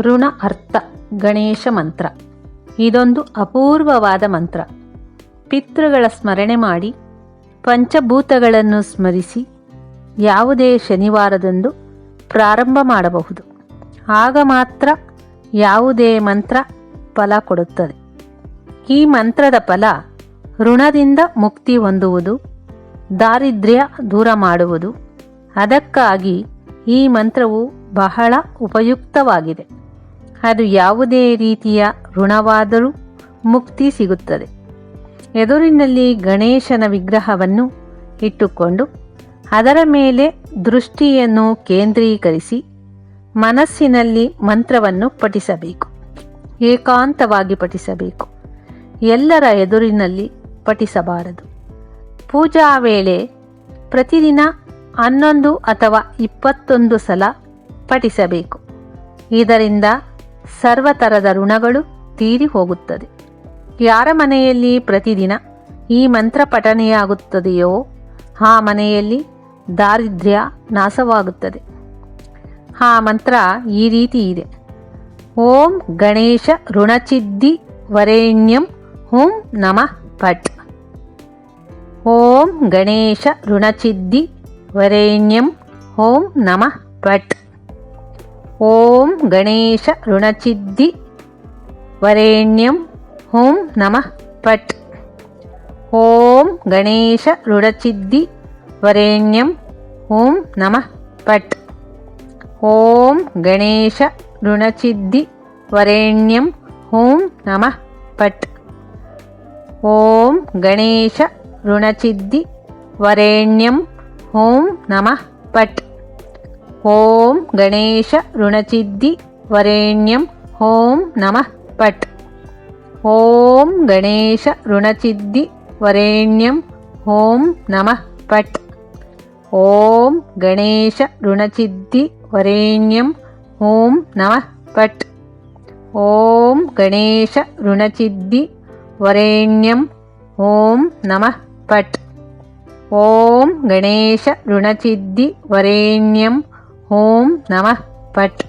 ಋಣ ಅರ್ಥ. ಗಣೇಶ ಮಂತ್ರ. ಇದೊಂದು ಅಪೂರ್ವವಾದ ಮಂತ್ರ. ಪಿತೃಗಳ ಸ್ಮರಣೆ ಮಾಡಿ, ಪಂಚಭೂತಗಳನ್ನು ಸ್ಮರಿಸಿ, ಯಾವುದೇ ಶನಿವಾರದಂದು ಪ್ರಾರಂಭ ಮಾಡಬಹುದು. ಆಗ ಮಾತ್ರ ಯಾವುದೇ ಮಂತ್ರ ಫಲ ಕೊಡುತ್ತದೆ. ಈ ಮಂತ್ರದ ಫಲ ಋಣದಿಂದ ಮುಕ್ತಿ ಹೊಂದುವುದು, ದಾರಿದ್ರ್ಯ ದೂರ ಮಾಡುವುದು. ಅದಕ್ಕಾಗಿ ಈ ಮಂತ್ರವು ಬಹಳ ಉಪಯುಕ್ತವಾಗಿದೆ. ಅದು ಯಾವುದೇ ರೀತಿಯ ಋಣವಾದರೂ ಮುಕ್ತಿ ಸಿಗುತ್ತದೆ. ಎದುರಿನಲ್ಲಿ ಗಣೇಶನ ವಿಗ್ರಹವನ್ನು ಇಟ್ಟುಕೊಂಡು ಅದರ ಮೇಲೆ ದೃಷ್ಟಿಯನ್ನು ಕೇಂದ್ರೀಕರಿಸಿ ಮನಸ್ಸಿನಲ್ಲಿ ಮಂತ್ರವನ್ನು ಪಠಿಸಬೇಕು, ಏಕಾಂತವಾಗಿ ಪಠಿಸಬೇಕು. ಎಲ್ಲರ ಎದುರಿನಲ್ಲಿ ಪಠಿಸಬಾರದು. ಪೂಜಾ ವೇಳೆ ಪ್ರತಿದಿನ ಹನ್ನೊಂದು ಅಥವಾ ಇಪ್ಪತ್ತೊಂದು ಸಲ ಪಠಿಸಬೇಕು. ಇದರಿಂದ ಸರ್ವತರದ ಋಣಗಳು ತೀರಿ ಹೋಗುತ್ತದೆ ಯಾರ ಮನೆಯಲ್ಲಿ ಪ್ರತಿದಿನ ಈ ಮಂತ್ರ ಪಠನೆಯಾಗುತ್ತದೆಯೋ, ಆ ಮನೆಯಲ್ಲಿ ದಾರಿದ್ರ್ಯ ನಾಶವಾಗುತ್ತದೆ. ಆ ಮಂತ್ರ ಈ ರೀತಿ ಇದೆ. ಓಂ ಗಣೇಶ ಋಣಚಿದ್ದಿ ವರೇಣ್ಯಂ ಹುಂ ನಮಃ ಪಟ್. ಓಂ ಗಣೇಶ ಋಣಚಿದ್ದಿ ವರೇಣ್ಯಂ ಓಂ ನಮಃ ಪಟ್. ఓం గణేశ రుణచిద్ది వరేణ్యం హోం నమ పట్. ఓం గణేశ రుణచిద్ది వరేణ్యం ఓం నమ పట్. ఓం గణేశ రుణచిద్ది వరేణ్యం ఓం నమ పట్. ఓం గణేశ రుణచిద్ది వరేణ్యం ఓం నమ పట్. ఓం గణేశ రుణచిద్ది వరేణ్యం ఓం నమ పట్. ఓం గణేశ రుణచిద్ది వరేణ్యం ఓం నమ పట్. ఓం గణేశ రుణచిద్ది వరేణ్యం ఓం నమ పట్. ఓం గణేశ రుణచిద్ది వరేణ్యం ఓం నమ పట్. ఓం గణేశ రుణచిద్ది వరేణ్యం ఓం నమ పట్